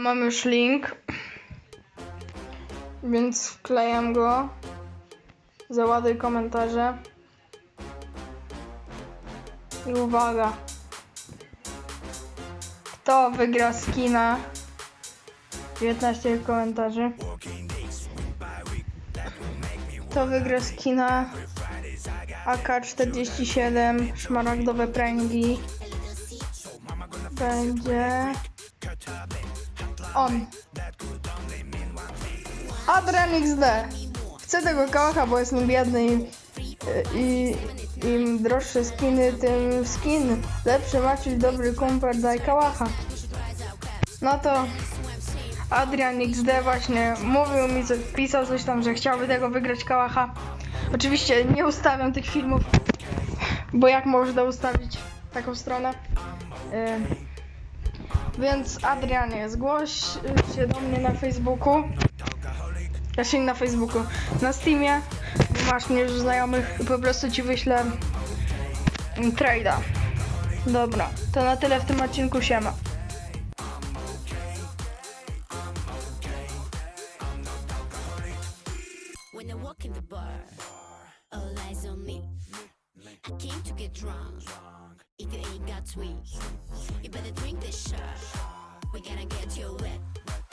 Mam już link, więc wklejam go. Załaduj komentarze. I uwaga. Kto wygra skina? 19 komentarzy. Kto wygra skina? AK-47, szmaragdowe pręgi. Będzie... On. Adrian XD. Chcę tego kałacha, bo jest nim biedny i, i im droższe skiny, tym skin. Lepszy Maciuś, dobry kumpel, daj kałacha. No to Adrian XD właśnie mówił mi, co, pisał coś tam, że chciałby tego wygrać kałacha. Oczywiście nie ustawiam tych filmów, bo jak można ustawić taką stronę? Y, więc Adrianie, zgłoś się do mnie na Facebooku. Znaczy nie na Facebooku, na Steamie. Masz mnie już znajomych i po prostu ci wyślę mm, trade'a. Dobra, to na tyle w tym odcinku siema. Came to get drunk. If you ain't got sweet, you better drink this shot.